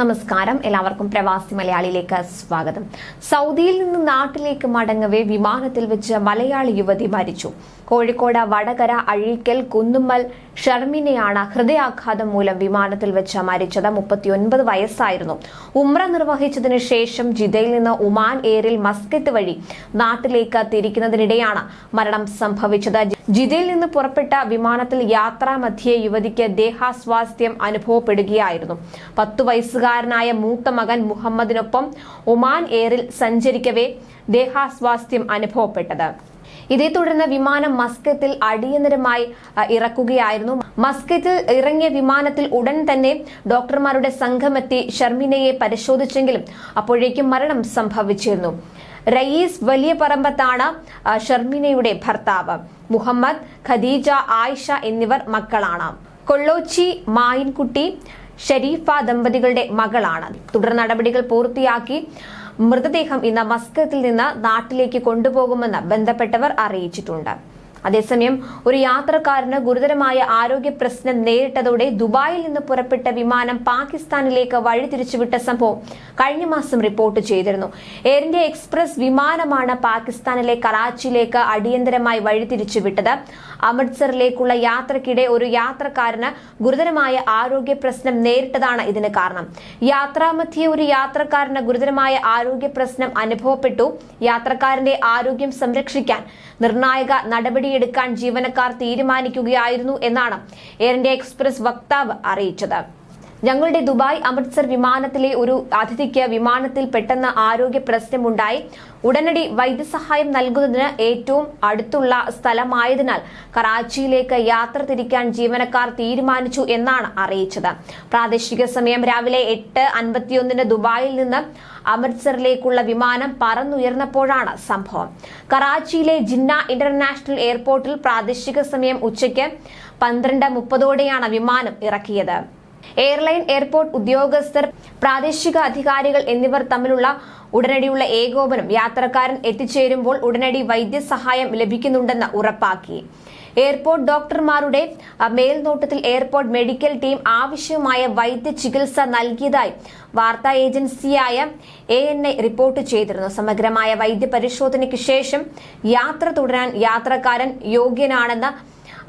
നമസ്കാരം. എല്ലാവർക്കും പ്രവാസി മലയാളിയിലേക്ക് സ്വാഗതം. സൗദിയിൽ നിന്ന് നാട്ടിലേക്ക് മടങ്ങവേ വിമാനത്തിൽ വെച്ച് മലയാളി യുവതി മരിച്ചു. കോഴിക്കോട് വടകര അഴീക്കൽ കുന്നുമ്മൽ ഷർമിനെയാണ് ഹൃദയാഘാതം മൂലം വിമാനത്തിൽ വെച്ച് മരിച്ചത്. മുപ്പത്തിയൊൻപത് വയസ്സായിരുന്നു. ഉമ്ര നിർവഹിച്ചതിന് ശേഷം ജിദയിൽ നിന്ന് ഉമാൻ എയറിൽ മസ്കറ്റ് വഴി നാട്ടിലേക്ക് തിരിക്കുന്നതിനിടെയാണ് മരണം സംഭവിച്ചത്. ജിദയിൽ നിന്ന് പുറപ്പെട്ട വിമാനത്തിൽ യാത്രാമധ്യേ യുവതിക്ക് ദേഹാസ്വാസ്ഥ്യം അനുഭവപ്പെടുകയായിരുന്നു. പത്തു വയസ്സുകാരനായ മൂത്ത മകൻ മുഹമ്മദിനൊപ്പം ഒമാൻ എയറിൽ സഞ്ചരിക്കവേ ദേഹാസ്വാസ്ഥ്യം അനുഭവപ്പെട്ടത്. ഇതേ തുടർന്ന് വിമാനം മസ്കത്തിൽ അടിയന്തരമായി ഇറക്കുകയായിരുന്നു. മസ്കത്തിൽ ഇറങ്ങിയ വിമാനത്തിൽ ഉടൻ തന്നെ ഡോക്ടർമാരുടെ സംഘമെത്തി ഷർമിനയെ പരിശോധിച്ചെങ്കിലും അപ്പോഴേക്കും മരണം സംഭവിച്ചിരുന്നു. റയീസ് വലിയ പറമ്പത്താണ് ഷർമിനയുടെ ഭർത്താവ്. മുഹമ്മദ് ഖദീജ ആയിഷ എന്നിവർ മക്കളാണ്. കൊള്ളോച്ചി മായിൻകുട്ടി ഷരീഫ ദമ്പതികളുടെ മകളാണ്. തുടർ നടപടികൾ പൂർത്തിയാക്കി മൃതദേഹം ഇന്ന് മസ്കത്തിൽ നിന്ന് നാട്ടിലേക്ക് കൊണ്ടുപോകുമെന്ന് ബന്ധപ്പെട്ടവർ അറിയിച്ചിട്ടുണ്ട്. അതേസമയം ഒരു യാത്രക്കാരന് ഗുരുതരമായ ആരോഗ്യ പ്രശ്നം നേരിട്ടതോടെ ദുബായിൽ നിന്ന് പുറപ്പെട്ട വിമാനം പാകിസ്ഥാനിലേക്ക് വഴിതിരിച്ചുവിട്ട സംഭവം കഴിഞ്ഞ മാസം റിപ്പോർട്ട് ചെയ്തിരുന്നു. എയർ ഇന്ത്യ എക്സ്പ്രസ് വിമാനമാണ് പാകിസ്ഥാനിലെ കറാച്ചിയിലേക്ക് അടിയന്തരമായി വഴിതിരിച്ചുവിട്ടത്. അമൃത്സറിലേക്കുള്ള യാത്രക്കിടെ ഒരു യാത്രക്കാരന് ഗുരുതരമായ ആരോഗ്യ പ്രശ്നം നേരിട്ടതാണ് ഇതിന് കാരണം. യാത്രാമധ്യേ ഒരു യാത്രക്കാരന് ഗുരുതരമായ ആരോഗ്യ പ്രശ്നം അനുഭവപ്പെട്ടു. യാത്രക്കാരന്റെ ആരോഗ്യം സംരക്ഷിക്കാൻ നിർണായക നടപടിയെടുക്കാൻ ജീവനക്കാർ തീരുമാനിക്കുകയായിരുന്നു എന്നാണ് എയർ ഇന്ത്യ എക്സ്പ്രസ് വക്താവ് അറിയിച്ചത്. ഞങ്ങളുടെ ദുബായ് അമൃത്സർ വിമാനത്തിലെ ഒരു അതിഥിക്ക് വിമാനത്തിൽ പെട്ടെന്ന് ആരോഗ്യ പ്രശ്നമുണ്ടായി. ഉടനടി വൈദ്യസഹായം നൽകുന്നതിന് ഏറ്റവും അടുത്തുള്ള സ്ഥലമായതിനാൽ കറാച്ചിയിലേക്ക് യാത്ര തിരിക്കാൻ ജീവനക്കാർ തീരുമാനിച്ചു എന്നാണ് അറിയിച്ചത്. പ്രാദേശിക സമയം രാവിലെ എട്ട് അൻപത്തിയൊന്നിന് ദുബായിൽ നിന്ന് അമൃത്സറിലേക്കുള്ള വിമാനം പറന്നുയർന്നപ്പോഴാണ് സംഭവം. കറാച്ചിയിലെ ജിന്ന ഇന്റർനാഷണൽ എയർപോർട്ടിൽ പ്രാദേശിക സമയം ഉച്ചയ്ക്ക് പന്ത്രണ്ട് മുപ്പതോടെയാണ് വിമാനം ഇറക്കിയത്. എയർലൈൻ എയർപോർട്ട് ഉദ്യോഗസ്ഥർ പ്രാദേശിക അധികാരികൾ എന്നിവർ തമ്മിലുള്ള ഉടനടിയുള്ള ഏകോപനം യാത്രക്കാരൻ എത്തിച്ചേരുമ്പോൾ ഉടനടി വൈദ്യസഹായം ലഭിക്കുന്നുണ്ടെന്ന് ഉറപ്പാക്കി. എയർപോർട്ട് ഡോക്ടർമാരുടെ മേൽനോട്ടത്തിൽ എയർപോർട്ട് മെഡിക്കൽ ടീം ആവശ്യമായ വൈദ്യ ചികിത്സ നൽകിയതായി വാർത്താ ഏജൻസിയായ എ എൻ ഐ റിപ്പോർട്ട് ചെയ്തിരുന്നു. സമഗ്രമായ വൈദ്യ പരിശോധനയ്ക്ക് ശേഷം യാത്ര തുടരാൻ യാത്രക്കാരൻ യോഗ്യനാണെന്ന്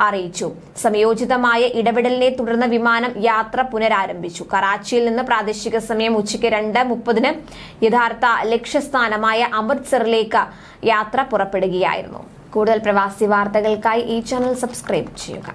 അറിയിച്ചു. സമയോചിതമായ ഇടപെടലിനെ തുടർന്ന് വിമാനം യാത്ര പുനരാരംഭിച്ചു. കറാച്ചിയിൽ നിന്ന് പ്രാദേശിക സമയം ഉച്ചയ്ക്ക് രണ്ട് മുപ്പതിന് യഥാർത്ഥ ലക്ഷ്യസ്ഥാനമായ അമൃത്സറിലേക്ക് യാത്ര പുറപ്പെടുകയായിരുന്നു. കൂടുതൽ പ്രവാസി വാർത്തകൾക്കായി ഈ ചാനൽ സബ്സ്ക്രൈബ് ചെയ്യുക.